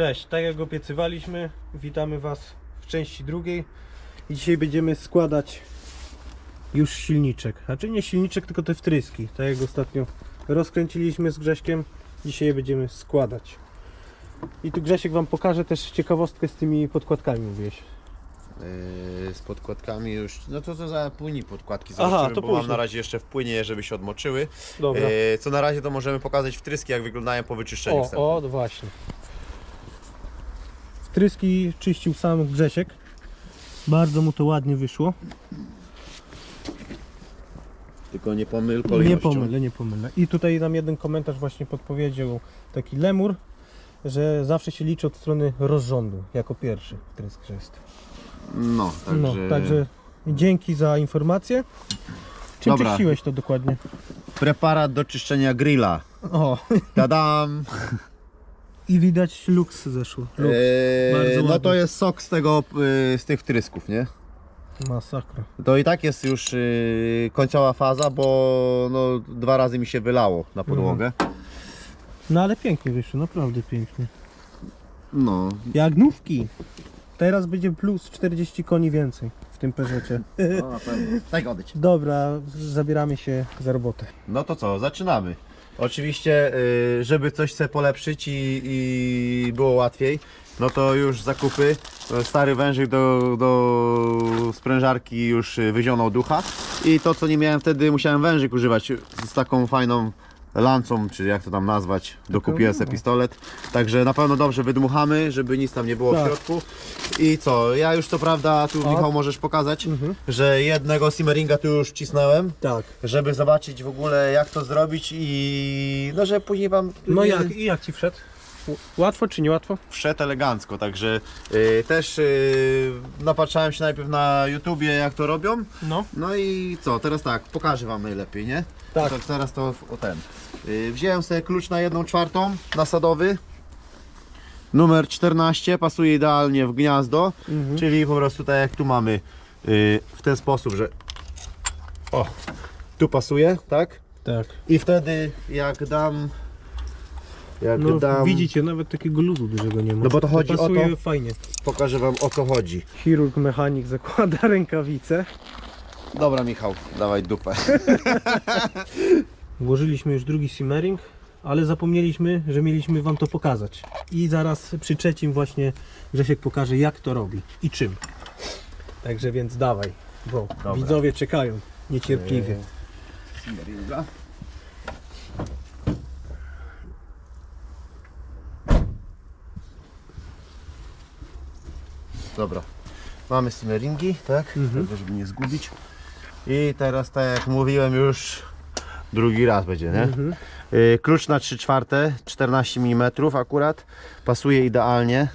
Cześć, tak jak obiecywaliśmy, witamy Was w części drugiej i dzisiaj będziemy składać już silniczek. Znaczy nie silniczek, tylko te wtryski, tak jak ostatnio rozkręciliśmy z Grześkiem, dzisiaj je będziemy składać. I tu Grzesiek Wam pokaże też ciekawostkę z tymi podkładkami, mówiłeś. Yy, z podkładkami już, no to co za płyni podkładki Aha, zobaczymy, to bo mam później. na razie jeszcze w płynie, żeby się odmoczyły. Dobra. Yy, co na razie to możemy pokazać wtryski, jak wyglądają po wyczyszczeniu wstępnym. O, o, właśnie. Wtryski czyścił sam Grzesiek. Bardzo mu to ładnie wyszło. Tylko nie pomyl Nie kolejnością. pomylę, nie pomylę. I tutaj nam jeden komentarz właśnie podpowiedział taki lemur, że zawsze się liczy od strony rozrządu, jako pierwszy wtrysk że jest. No, także... No, także dzięki za informację. Czym Dobra. czyściłeś to dokładnie? Preparat do czyszczenia grilla. O, Tadam! i widać luks zeszło. Luks. Yy, Bardzo no to jest sok z tego, yy, z tych wtrysków, nie? Masakra. To i tak jest już yy, końcowa faza, bo no, dwa razy mi się wylało na podłogę. No ale pięknie wyszło, naprawdę pięknie. No, Jak nówki. Teraz będzie plus 40 koni więcej w tym Peugeocie. no na pewno. Tak odejdź. Dobra, zabieramy się za robotę. No to co, zaczynamy. Oczywiście, y, żeby coś sobie polepszyć i, i było łatwiej, no to już zakupy. Stary wężyk do, do sprężarki już y, wyzionął ducha. I to co nie miałem wtedy, musiałem wężyk używać z taką fajną lancą, czy jak to tam nazwać, dokupiłem sobie pistolet. Także na pewno dobrze wydmuchamy, żeby nic tam nie było Tak. w środku. I co, ja już to prawda, tu. Michał możesz pokazać, Mhm. że jednego simmeringa tu już wcisnąłem Tak. żeby zobaczyć w ogóle jak to zrobić i no, że później wam No jak, i jak ci wszedł? Łatwo czy niełatwo? wszedł elegancko, także y, też y, napatrzałem się najpierw na YouTubie jak to robią, No. no i co, teraz tak, pokażę wam najlepiej, nie? Tak. To teraz to o ten. Y, wziąłem sobie klucz na jedną czwartą, nasadowy, numer 14, pasuje idealnie w gniazdo, Mhm. czyli po prostu tak jak tu mamy, y, w ten sposób, że o, tu pasuje, tak? Tak. I wtedy jak dam. Jak No dam. widzicie, nawet takiego luzu dużego nie ma. No bo to chodzi o pasuje to- fajnie. Pokażę wam o co chodzi. Chirurg, mechanik zakłada rękawice. Dobra Michał, dawaj dupę. Włożyliśmy już drugi simmering, ale zapomnieliśmy, że mieliśmy wam to pokazać. I zaraz przy trzecim właśnie Grzesiek pokaże jak to robi i czym. Także więc dawaj, bo Dobra. widzowie czekają niecierpliwie. Dobra. Mamy simmeringi, tak? Mhm. Żeby nie zgubić. I teraz tak jak mówiłem już drugi raz będzie, nie? Mhm. Y, Klucz na 3 czwarte, 14 mm akurat. Pasuje idealnie.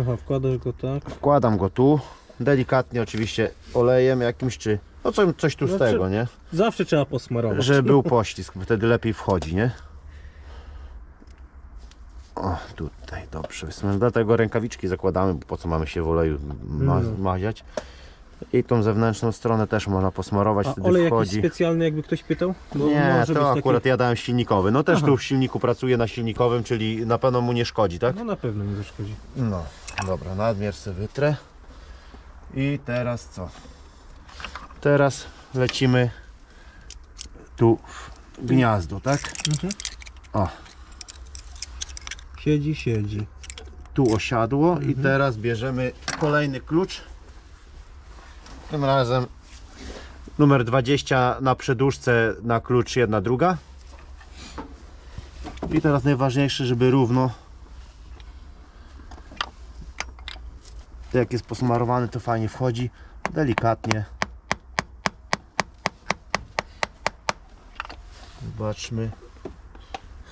Aha, wkładasz go tak. Wkładam go tu. Delikatnie oczywiście olejem jakimś czy. No coś, coś tu z Znaczy- tego, nie? Zawsze trzeba posmarować. Żeby był bo wtedy lepiej wchodzi, nie? O, tutaj, dobrze. Dlatego rękawiczki zakładamy, bo po co mamy się w oleju ma No. maziać. I tą zewnętrzną stronę też można posmarować, A wtedy olej jakiś wchodzi. specjalny, jakby ktoś pytał? Bo Nie, może być to taki- akurat ja dałem silnikowy. No też Aha. tu w silniku pracuję na silnikowym, czyli na pewno mu nie szkodzi, tak? No na pewno nie zaszkodzi. No, dobra, nadmiar sobie wytrę. I teraz co? Teraz lecimy tu w gniazdo, tak? Mhm. O, Siedzi, siedzi. tu osiadło i Mhm. teraz bierzemy kolejny klucz. Tym razem numer 20 na przedłużce na klucz jedna druga. I teraz najważniejsze, żeby równo to jak jest posmarowany to fajnie wchodzi delikatnie zobaczmy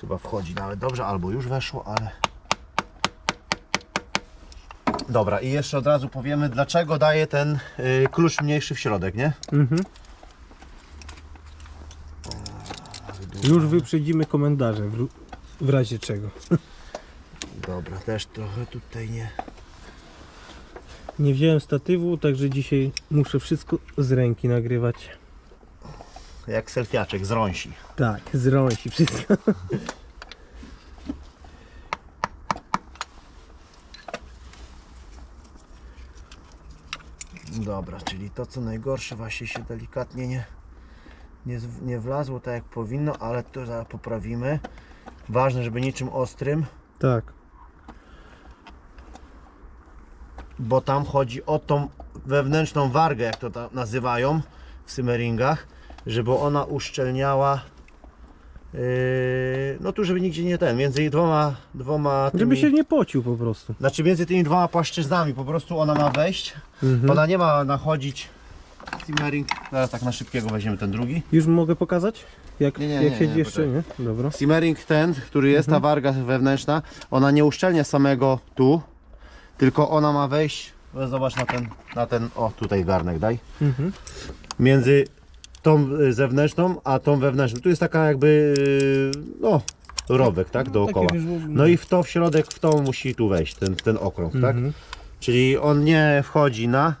chyba wchodzi nawet dobrze albo już weszło ale Dobra, i jeszcze od razu powiemy, dlaczego daje ten y, klucz mniejszy w środek, nie? Mhm. Już wyprzedzimy komentarze w, w razie czego. Dobra, też trochę tutaj nie. Nie wziąłem statywu, także dzisiaj muszę wszystko z ręki nagrywać. Jak selfiaczek z rąsi. Tak, z rąsi wszystko. Dobra, czyli to co najgorsze właśnie się delikatnie nie, nie, nie wlazło tak jak powinno, ale to zaraz poprawimy. Ważne, żeby niczym ostrym, Tak. bo tam chodzi o tą wewnętrzną wargę, jak to nazywają w symeringach, żeby ona uszczelniała no tu żeby nigdzie nie ten, między dwoma, dwoma tymi, Żeby się nie pocił po prostu. znaczy między tymi dwoma płaszczyznami po prostu ona ma wejść, Mhm. ona nie ma nachodzić simmering, teraz tak na szybkiego weźmiemy ten drugi Już mogę pokazać? Jak, Nie, nie, jak nie, siedzi nie, jeszcze, nie? Dobra. Simmering ten, który jest, ta warga wewnętrzna, ona nie uszczelnia samego tu, tylko ona ma wejść, zobacz na ten, na ten, o tutaj garnek daj, Mhm. między tą y, zewnętrzną, a tą wewnętrzną. Tu jest taka jakby, y, no, rowek, tak, dookoła. takie wyżłobienie. No i w to, w środek, w to musi tu wejść, ten, ten okrąg, tak? Mhm. Czyli on nie wchodzi na,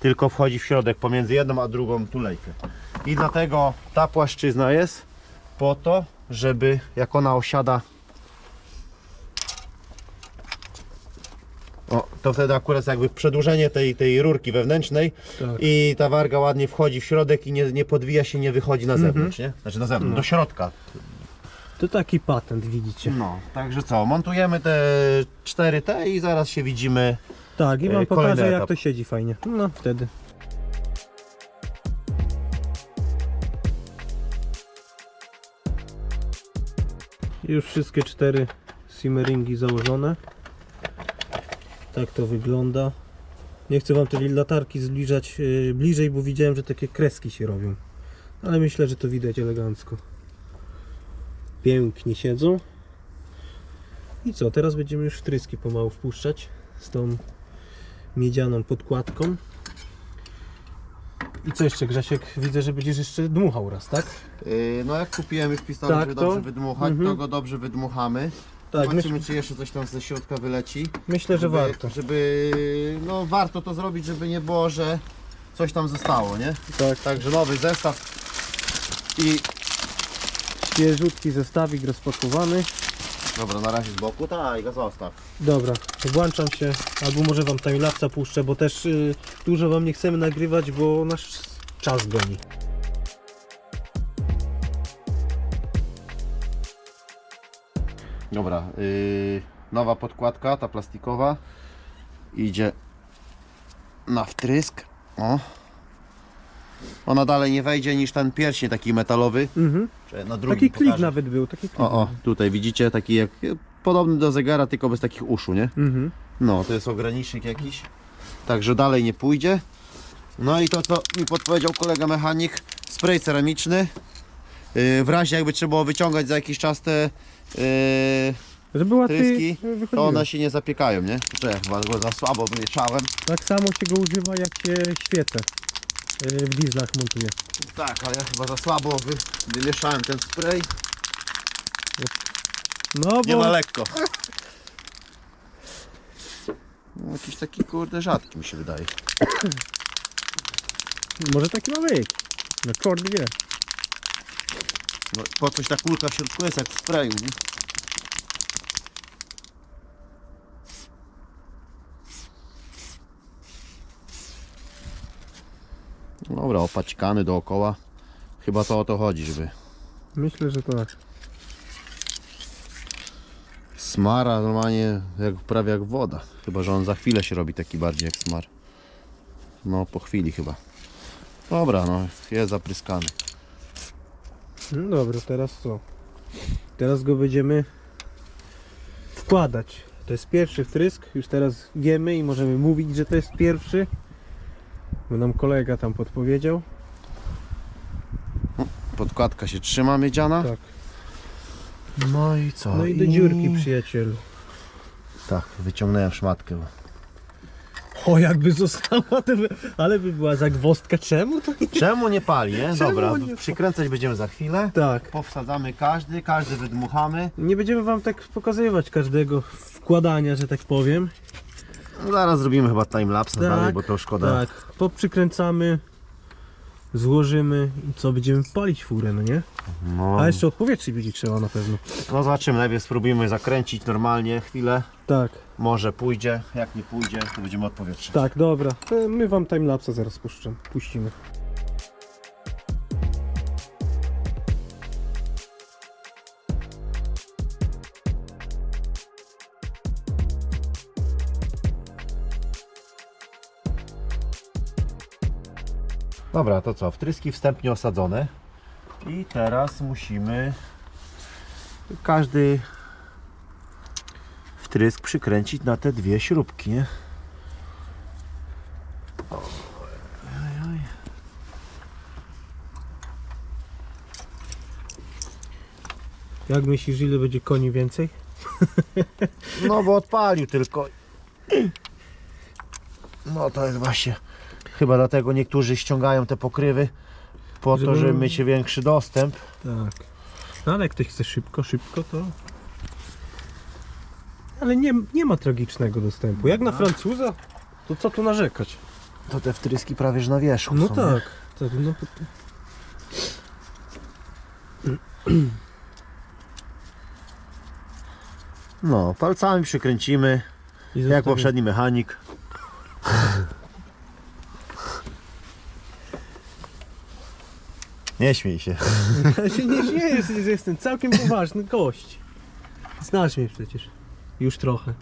tylko wchodzi w środek pomiędzy jedną a drugą tulejkę. I dlatego ta płaszczyzna jest po to, żeby jak ona osiada o, to wtedy akurat jakby przedłużenie tej, tej rurki wewnętrznej Tak. i ta warga ładnie wchodzi w środek i nie, nie podwija się, nie wychodzi na zewnątrz, nie? Znaczy na zewnątrz, do środka. To taki patent, widzicie. No, także co, montujemy te 4T i zaraz się widzimy Tak, i E, wam kolejny pokażę jak etap. to siedzi fajnie. No, wtedy. Już wszystkie cztery simmeringi założone. Tak to wygląda. Nie chcę wam tej latarki zbliżać e, bliżej, bo widziałem, że takie kreski się robią. Ale myślę, że to widać elegancko. Pięknie siedzą. I co, teraz będziemy już wtryski pomału wpuszczać z tą miedzianą podkładką. I co jeszcze Grzesiek? Widzę, że będziesz jeszcze dmuchał raz, tak? Yy, No jak kupiłem już pistolet, Tak, żeby to- dobrze wydmuchać, Mhm. to go dobrze wydmuchamy. Tak, Zobaczymy myśl, czy jeszcze coś tam ze środka wyleci. myślę, że żeby, warto. Żeby, no warto to zrobić, żeby nie było, że coś tam zostało, nie? Tak. Także nowy zestaw i Świeżutki zestawik rozpakowany. dobra, na razie z boku, tak, go zostaw. Dobra, włączam się, albo może wam timelapsa puszczę, bo też y, dużo wam nie chcemy nagrywać, bo nasz czas goni. Dobra, yy, nowa podkładka, ta plastikowa idzie na wtrysk. O. Ona dalej nie wejdzie niż ten pierścień taki metalowy. Mhm. Czy na drugi Taki klik pokażę. nawet był, taki klik. O, o, tutaj widzicie taki jak podobny do zegara, tylko bez takich uszu, nie? Mhm. No, to jest ogranicznik jakiś. Także dalej nie pójdzie. No i to co mi podpowiedział kolega mechanik, spray ceramiczny. Yy, w razie jakby trzeba było wyciągać za jakiś czas te yy, Żeby łatwiej Tryski, to one się nie zapiekają, nie? Czekaj, chyba go za słabo wymieszałem. Tak samo się go używa jak się świece y, w dieslach montuje. Tak, ale ja chyba za słabo wy, wymieszałem ten spray. No Nie bo ma lekko. No, jakiś taki kurde rzadki mi się wydaje. może taki ma być. No kord wie. No, po coś ta kulka w środku jest jak w sprayu, nie? Dobra, opaćkany dookoła. Chyba to o to chodzi, żeby Myślę, że tak. smara normalnie jak, prawie jak woda. Chyba, że on za chwilę się robi taki bardziej jak smar. No, po chwili chyba. Dobra, no, jest zapryskany. No dobra, teraz co? Teraz go będziemy wkładać. To jest pierwszy wtrysk, już teraz wiemy i możemy mówić, że to jest pierwszy. Bo nam kolega tam podpowiedział. Podkładka się trzyma miedziana. Tak. No i co? No i do dziurki przyjacielu. Tak, wyciągnąłem szmatkę. O, jakby została, to by, ale by była zagwostka. Czemu to nie? Czemu nie pali, nie? Czemu Dobra, nie- przykręcać będziemy za chwilę. Tak. Powsadzamy każdy, każdy wydmuchamy. Nie będziemy wam tak pokazywać każdego wkładania, że tak powiem. No, Zaraz zrobimy chyba timelapse Tak, dalej, bo to szkoda. Tak, poprzykręcamy, złożymy i co, będziemy palić furę, no nie? No, A jeszcze odpowietrzyć będzie trzeba na pewno. no zobaczymy, najpierw spróbujemy zakręcić normalnie chwilę. Tak. Może pójdzie, jak nie pójdzie, to będziemy odpowietrzać. Tak, dobra. To My wam timelapsa zaraz puszczę, puścimy. Dobra, to co? Wtryski wstępnie osadzone. I teraz musimy każdy wtrysk przykręcić na te dwie śrubki, nie? Jak myślisz, ile będzie koni więcej? No bo odpalił tylko. No to jest właśnie. Chyba dlatego niektórzy ściągają te pokrywy po to, Żeby- żeby mieć większy dostęp. Tak. No ale jak ktoś chce szybko, szybko, to... Ale nie, nie ma tragicznego dostępu. Jak na Francuza, to co tu narzekać? To te wtryski prawie że na wierzchu No są. tak. tak no, No, palcami przykręcimy, i jak poprzedni mechanik. Nie śmiej się. Ja się nie śmieję, że jestem całkiem poważny gość. Znasz mnie przecież. Już trochę.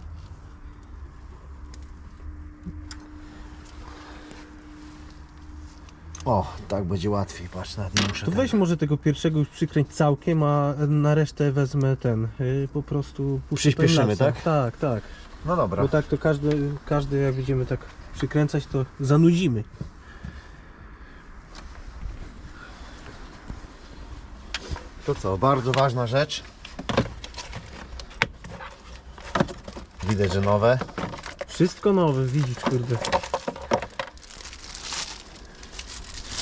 O, tak będzie łatwiej, patrz, nawet nie muszę To tego- weź może tego pierwszego już przykręć całkiem, a na resztę wezmę ten. Yy, po prostu puszczę Przyspieszymy, tak? Tak, tak. No dobra. Bo tak to każdy, każdy jak będziemy tak przykręcać, to zanudzimy. To co, bardzo ważna rzecz. Widać, że nowe. Wszystko nowe, widzisz, kurde.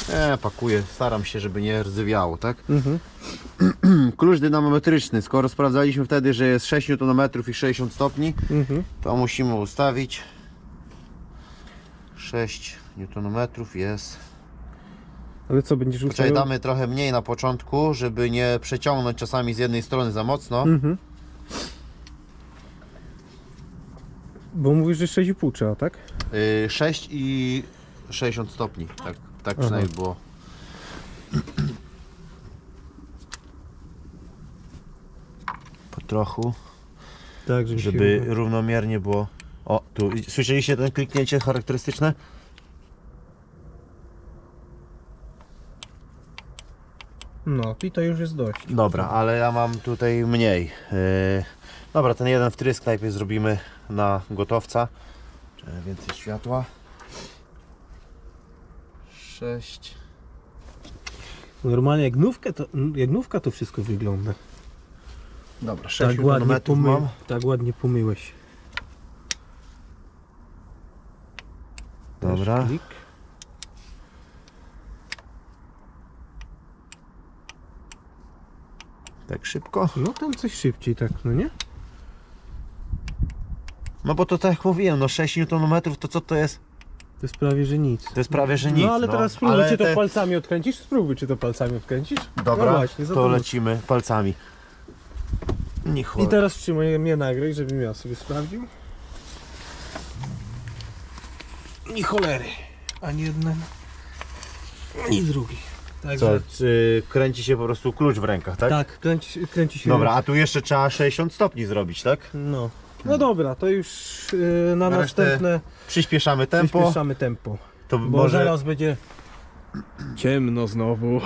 Nie, pakuję, staram się, żeby nie rdzewiało, tak? Mhm. Klucz dynamometryczny. Skoro sprawdzaliśmy wtedy, że jest 6 Nm i 60 stopni, Mhm. to musimy ustawić 6 Nm jest. Ale co, będziesz Czyli ustawiał? damy trochę mniej na początku, żeby nie przeciągnąć czasami z jednej strony za mocno. Mhm. Bo mówisz, że 6,5 trzeba, tak? Y, 6 i 60 stopni. Tak, tak przynajmniej było. Po trochu, Tak, żeby, żeby się... równomiernie było. O, tu słyszeliście ten kliknięcie charakterystyczne? No, i to już jest dość. Dobra, ale ja mam tutaj mniej. Yy, dobra, ten jeden wtrysk najpierw zrobimy na gotowca. Czekaj, Więcej światła. 6. Normalnie jak gnówkę to, jak to wszystko wygląda. Dobra, 6 Tak ładnie, pomy... mam. tak ładnie pomyłeś. Dobra. Klik. Tak szybko. No tam coś szybciej tak, no nie? No bo to tak jak mówiłem, no 6 Nm to co to jest? To jest prawie, że nic. To jest prawie, że nic. No ale teraz spróbuj, Ale czy to te- palcami odkręcisz? Spróbuj, czy to palcami odkręcisz. Dobra, no właśnie, za to to lecimy palcami. Nie I teraz trzymaj mnie nagraj, żebym ja sobie sprawdził. Ni cholery. Ani jeden, ani drugi. Także, Co, czy kręci się po prostu klucz w rękach, tak? tak, kręci, kręci się. Dobra, a tu jeszcze trzeba 60 stopni zrobić, tak? No. No dobra, to już yy, na, Na resztę następne Przyspieszamy tempo. przyspieszamy tempo. To Bo może zaraz będzie ciemno znowu.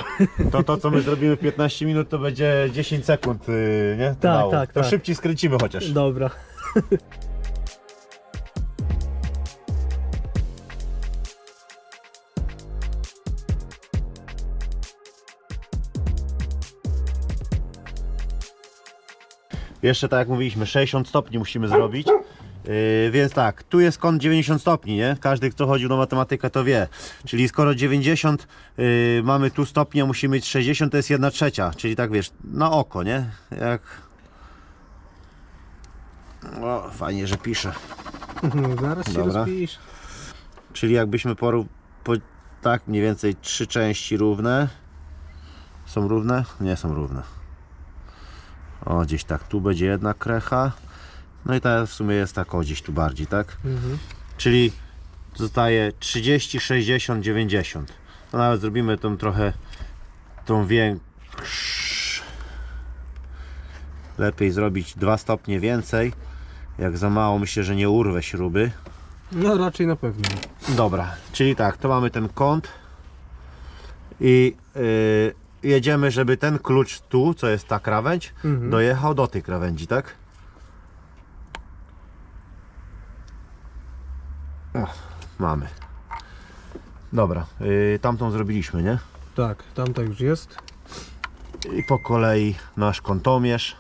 to, to co my zrobimy w 15 minut to będzie 10 sekund, yy, nie? Tak, tak, To tak. szybciej skręcimy chociaż. Dobra. Jeszcze tak jak mówiliśmy, 60 stopni musimy zrobić. Yy, więc tak, tu jest kąt 90 stopni, nie? Każdy, kto chodził na matematykę, to wie. Czyli skoro 90 yy, mamy tu stopni, a musimy mieć 60, to jest 1 trzecia. Czyli tak wiesz, na oko, nie? Jak. O, fajnie, że pisze. zaraz się Dobra. rozpisz. Czyli jakbyśmy poru... Po, tak mniej więcej trzy części równe. Są równe? Nie są równe. O, gdzieś tak, tu będzie jedna krecha. No i ta w sumie jest tak o gdzieś tu bardziej, tak? Mhm. Czyli zostaje 30, 60, 90. No nawet zrobimy tą trochę tą większą. Lepiej zrobić 2 stopnie więcej. Jak za mało myślę, że nie urwę śruby. No raczej na pewno. Dobra, czyli tak, to mamy ten kąt i yy, jedziemy, żeby ten klucz tu, co jest ta krawędź, Mhm. dojechał do tej krawędzi, tak? O, mamy. Dobra, yy, tamtą zrobiliśmy, nie? Tak, tamta już jest. I po kolei nasz kątomierz.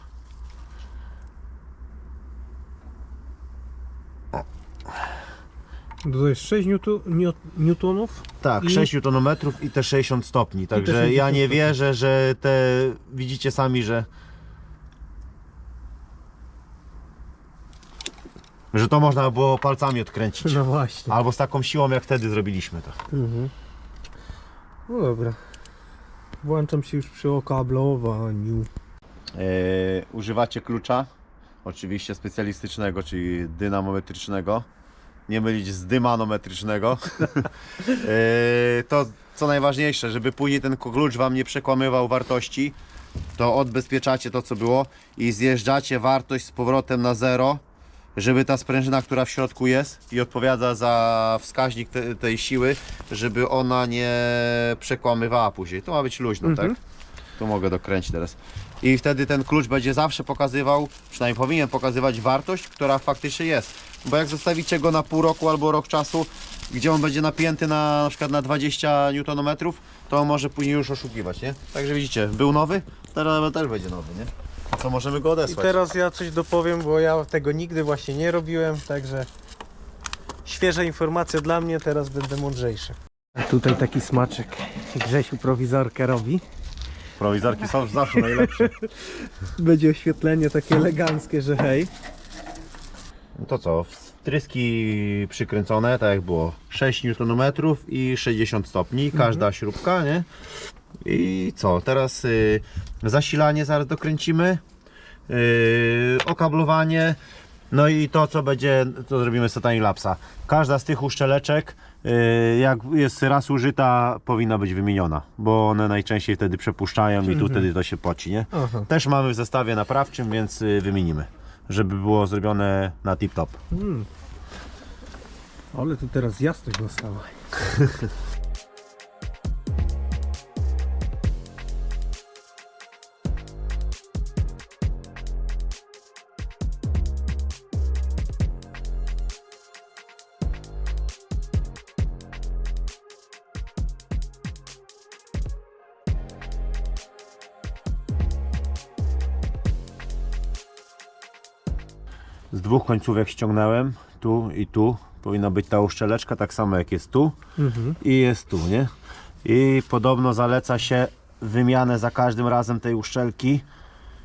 To jest 6 newtu, niu- newtonów. Tak, I- 6 Nm i te 60 stopni. Także 60 ja nie wierzę, że te widzicie sami, że że to można było palcami odkręcić. No właśnie. Albo z taką siłą jak wtedy zrobiliśmy to. Mhm. No dobra. Włączam się już przy okablowaniu. Yy, używacie klucza, oczywiście specjalistycznego, czyli dynamometrycznego. Nie mylić z dymanometrycznego. Yy, to co najważniejsze, żeby później ten klucz Wam nie przekłamywał wartości, to odbezpieczacie to co było i zjeżdżacie wartość z powrotem na zero, żeby ta sprężyna, która w środku jest i odpowiada za wskaźnik te, tej siły, żeby ona nie przekłamywała później. To ma być luźno, Mhm. tak? Tu mogę dokręcić teraz. I wtedy ten klucz będzie zawsze pokazywał, przynajmniej powinien pokazywać wartość, która faktycznie jest. Bo jak zostawicie go na pół roku albo rok czasu, gdzie on będzie napięty na, na przykład na 20 Nm, to on może później już oszukiwać, nie? Także widzicie, był nowy, teraz też będzie nowy, nie? Co możemy go I odesłać? teraz ja coś dopowiem, bo ja tego nigdy właśnie nie robiłem, także świeża informacja dla mnie, teraz będę mądrzejszy. Tutaj taki smaczek Grzesiu prowizorkę robi. Prowizorki są zawsze najlepsze. Będzie oświetlenie takie eleganckie, że hej. No to co, tryski przykręcone, tak jak było, 6 Nm i 60 stopni, każda śrubka, nie? I co, teraz y, zasilanie zaraz dokręcimy, y, okablowanie, no i to co będzie, to zrobimy z lapsa. Każda z tych uszczeleczek, jak jest raz użyta, powinna być wymieniona, bo one najczęściej wtedy przepuszczają i tu wtedy to się poci, nie? Aha. Też mamy w zestawie naprawczym, więc y, wymienimy, żeby było zrobione na tip-top. Mm. Ale tu teraz jasność nastała. Z dwóch końcówek ściągnąłem, tu i tu. Powinna być ta uszczeleczka, tak samo jak jest tu Mhm. i jest tu, nie? I podobno zaleca się wymianę za każdym razem tej uszczelki,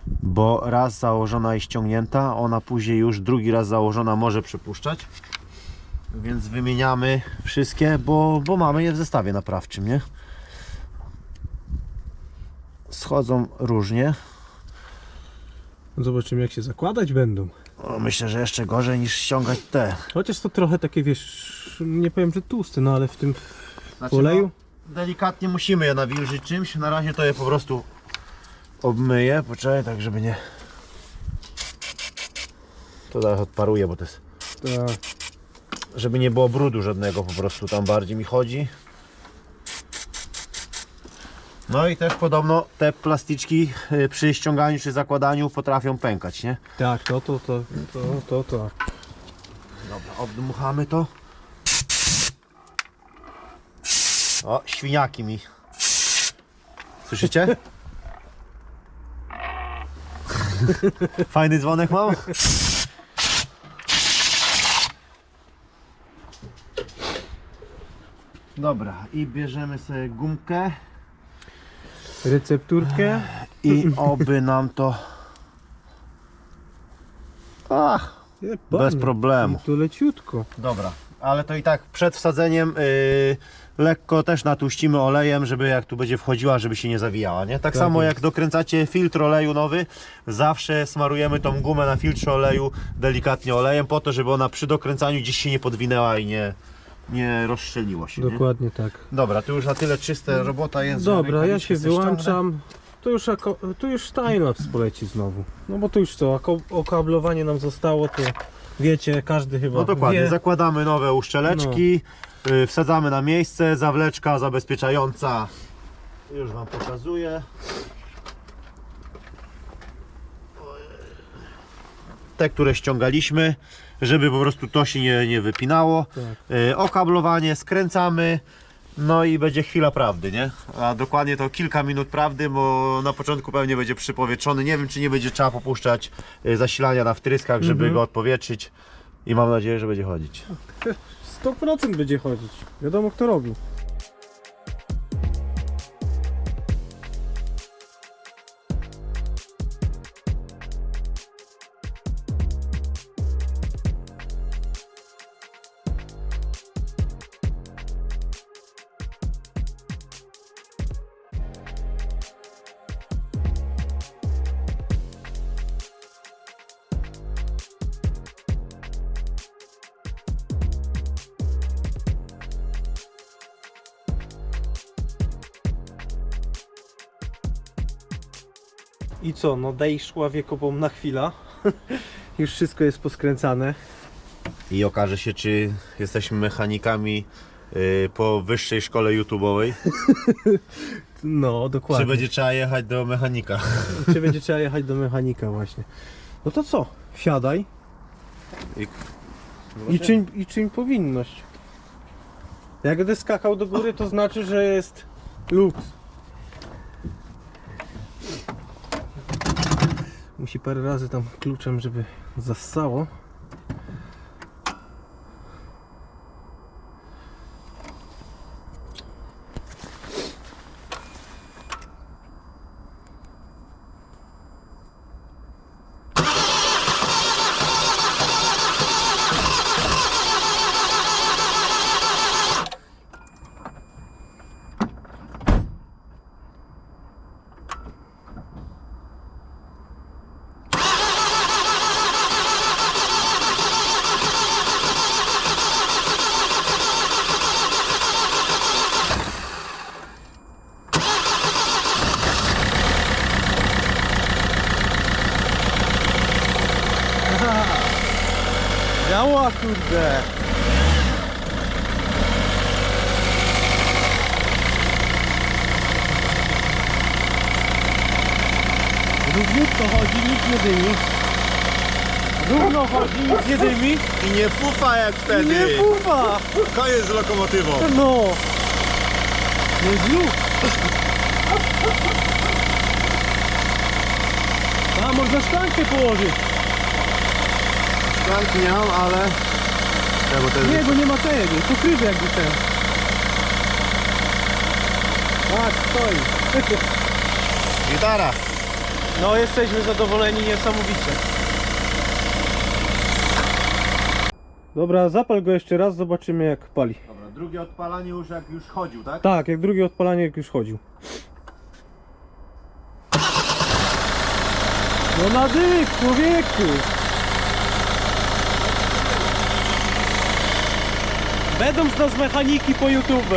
bo raz założona i ściągnięta, ona później już drugi raz założona może przepuszczać. Więc wymieniamy wszystkie, bo, bo mamy je w zestawie naprawczym, nie? Schodzą różnie. Zobaczymy jak się zakładać będą. O, myślę, że jeszcze gorzej niż ściągać te. Chociaż to trochę takie wiesz, nie powiem, że tłuste, no ale w tym Znaczy, oleju. No, delikatnie musimy je nawilżyć czymś. Na razie to je po prostu obmyję. Poczekaj, tak żeby nie. To zaraz odparuję, bo to jest. Tak. Żeby nie było brudu żadnego, po prostu tam bardziej mi chodzi. No i też podobno te plasticzki y, przy ściąganiu czy zakładaniu potrafią pękać, nie? Tak, to, to, to, to, to, to. Dobra, obdmuchamy to. O, świniaki mi. Słyszycie? Fajny dzwonek mam? Dobra, i bierzemy sobie gumkę Recepturkę. i oby nam to... Ach, bez problemu. I tu leciutko. Dobra, ale to i tak przed wsadzeniem yy, lekko też natłuścimy olejem, żeby jak tu będzie wchodziła, żeby się nie zawijała, nie? Tak, Tak samo jest. jak dokręcacie filtr oleju nowy, zawsze smarujemy tą gumę na filtrze oleju delikatnie olejem po to, żeby ona przy dokręcaniu gdzieś się nie podwinęła i nie, nie rozstrzeliło się, nie? Dokładnie tak. Dobra, tu już na tyle czyste robota jest. że Dobra, ja rękawiczki się sobie ściągnę. wyłączam. Tu już, ako, tu już timelapse poleci znowu. No bo tu już co, ako- okablowanie nam zostało, to wiecie, każdy chyba No dokładnie, wie. zakładamy nowe uszczeleczki, No. y, wsadzamy na miejsce, zawleczka zabezpieczająca. Już Wam pokazuję. Te, które ściągaliśmy, żeby po prostu to się nie, nie wypinało. Tak. Y, Okablowanie, skręcamy. No i będzie chwila prawdy, nie? A dokładnie to kilka minut prawdy, bo na początku pewnie będzie przypowietrzony. Nie wiem, czy nie będzie trzeba popuszczać y, zasilania na wtryskach, żeby Mhm. go odpowietrzyć. I mam nadzieję, że będzie chodzić. 100% będzie chodzić. Wiadomo kto robi. Co, no daj szła wiekopom na chwilę. Już wszystko jest poskręcane. I okaże się, czy jesteśmy mechanikami y, po wyższej szkole YouTube'owej, No, czy dokładnie. będzie trzeba jechać do mechanika. Czy będzie trzeba jechać do mechanika właśnie. No to co? Wsiadaj I... i czyń, i czyń powinność. Jak będę skakał do góry, to znaczy, że jest luks. Musi parę razy tam kluczem, żeby zassało. Działa kurde! Równiutko chodzi, nic nie dymi. Równo chodzi, nic nie dymi. I nie pufa jak wtedy! Nie pufa! Koniec z lokomotywą! No! Luk! A, można szklankę położyć. Tak miał, ale... Ja, bo to jest... Nie, bo nie ma tego, pokrywy jakby ten. Tak, stoi. Gitara! No, jesteśmy zadowoleni niesamowicie. Dobra, zapal go jeszcze raz, zobaczymy jak pali. Dobra, drugie odpalanie już jak już chodził, tak? Tak, jak drugie odpalanie jak już chodził. No na dych, człowieku! Będą z nas mechaniki po YouTube.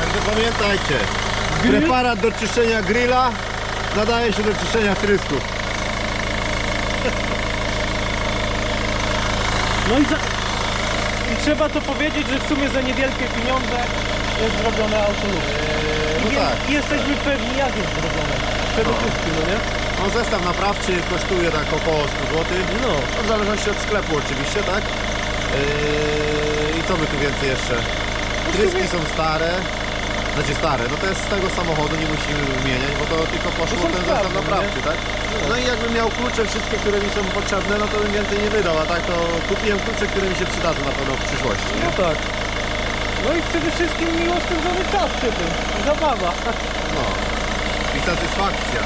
Także pamiętajcie, Grill? preparat do czyszczenia grilla nadaje się do czyszczenia trysków. No i, za... I trzeba to powiedzieć, że w sumie za niewielkie pieniądze jest zrobione auto lub. no tak. I jesteśmy pewni jak jest zrobione. Przede wszystkim, no nie? No zestaw naprawczy kosztuje tak około 100 zł. No. No, w zależności od sklepu oczywiście, tak? Yy, I co by tu więcej jeszcze? Tryski są stare. Znaczy stare, no to jest z tego samochodu, nie musimy wymieniać, bo to tylko poszło To ten zestaw sprawne, naprawczy, tak? No i jakbym miał klucze wszystkie, które mi są potrzebne, no to bym więcej nie wydał, a tak to kupiłem klucze, które mi się przydadzą na pewno w przyszłości, nie? No tak. No i przede wszystkim miło spędzony czas przy tym. Zabawa. No. I satysfakcja.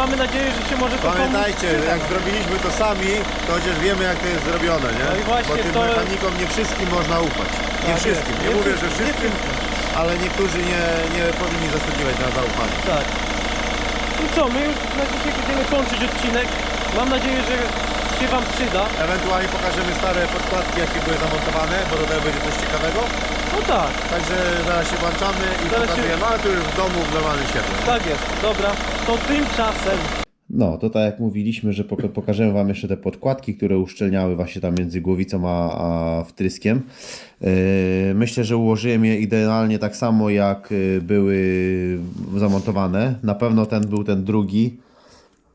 Mamy nadzieję, że się może to komuś Pamiętajcie, przyda. jak zrobiliśmy to sami, to chociaż wiemy jak to jest zrobione, nie? No i właśnie Bo tym to- mechanikom nie wszystkim można ufać. Nie Tak wszystkim, jest. nie, Nie mówię, że wszystkim, nie wszystkim, ale niektórzy nie, nie powinni zasługiwać na zaufanie. Tak. No co, my już na dzisiaj będziemy kończyć odcinek. Mam nadzieję, że się Wam przyda. Ewentualnie pokażemy stare podkładki, jakie były zamontowane, bo tutaj będzie coś ciekawego. No tak, Także zaraz się włączamy i Zaraz się- pokazujemy, ale tu już w domu w normalnym świetle. tak jest. Dobra, to tymczasem No, to tak jak mówiliśmy, że poka- pokażemy Wam jeszcze te podkładki, które uszczelniały właśnie tam między głowicą a, a wtryskiem. Yy, myślę, że ułożyłem je idealnie tak samo jak yy, były zamontowane. Na pewno ten był ten drugi.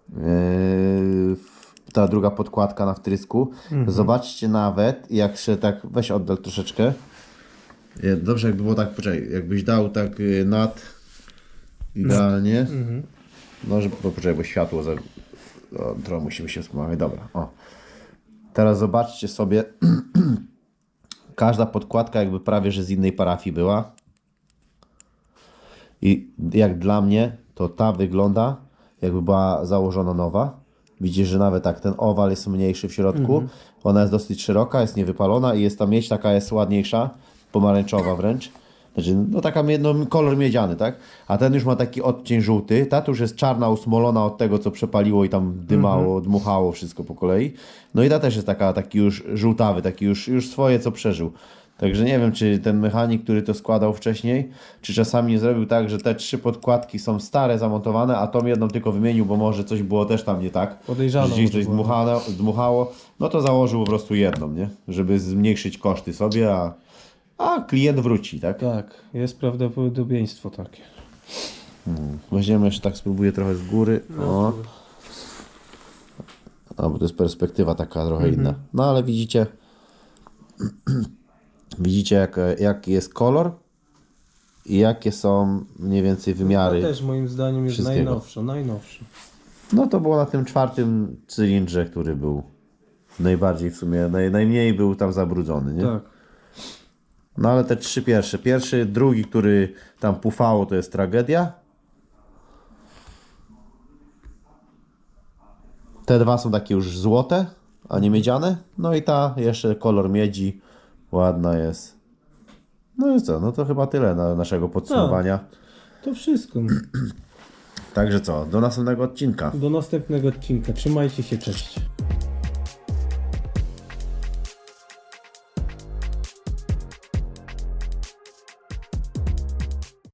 Yy, ta druga podkładka na wtrysku. Zobaczcie nawet, jak się tak, weź oddal troszeczkę. Dobrze, jakby było tak, poczekaj, jakbyś dał tak yy, nad idealnie. No, żeby, bo poczekaj, bo światło za... O, trochę musimy się wspomagać. Dobra, o. Teraz zobaczcie sobie. Każda podkładka jakby prawie, że z innej parafii była. I jak dla mnie, to ta wygląda jakby była założona nowa. Widzisz, że nawet tak ten owal jest mniejszy w środku. Ona jest dosyć szeroka, jest niewypalona i jest ta miedź taka jest ładniejsza, pomarańczowa wręcz. Znaczy, no taka no, kolor miedziany, tak? A ten już ma taki odcień żółty. Ta tu już jest czarna, usmolona od tego, co przepaliło i tam dymało, dmuchało wszystko po kolei. No i ta też jest taka, taki już żółtawy, taki już, już swoje, co przeżył. Także nie wiem, czy ten mechanik, który to składał wcześniej, czy czasami nie zrobił tak, że te trzy podkładki są stare, zamontowane, a tą jedną tylko wymienił, bo może coś było też tam nie tak. Podejrzane Że gdzieś coś było. dmuchano, dmuchało, no to założył po prostu jedną, nie? Żeby zmniejszyć koszty sobie, a, a klient wróci, tak? tak, jest prawdopodobieństwo takie. Weźmiemy jeszcze tak, spróbuję trochę z góry. O. A, bo to jest perspektywa taka trochę inna. No ale widzicie, widzicie jak, jaki jest kolor i jakie są mniej więcej wymiary. To też moim zdaniem jest wszystkiego. najnowsze, najnowsze. No to było na tym czwartym cylindrze, który był najbardziej w sumie, naj, najmniej był tam zabrudzony, nie? Tak. No ale te trzy pierwsze. Pierwszy, drugi, który tam pufało, to jest tragedia. Te dwa są takie już złote, a nie miedziane. No i ta jeszcze kolor miedzi. Ładna jest. No i co? No to chyba tyle na naszego podsumowania. To wszystko. Także co? Do następnego odcinka. Do następnego odcinka. Trzymajcie się, cześć.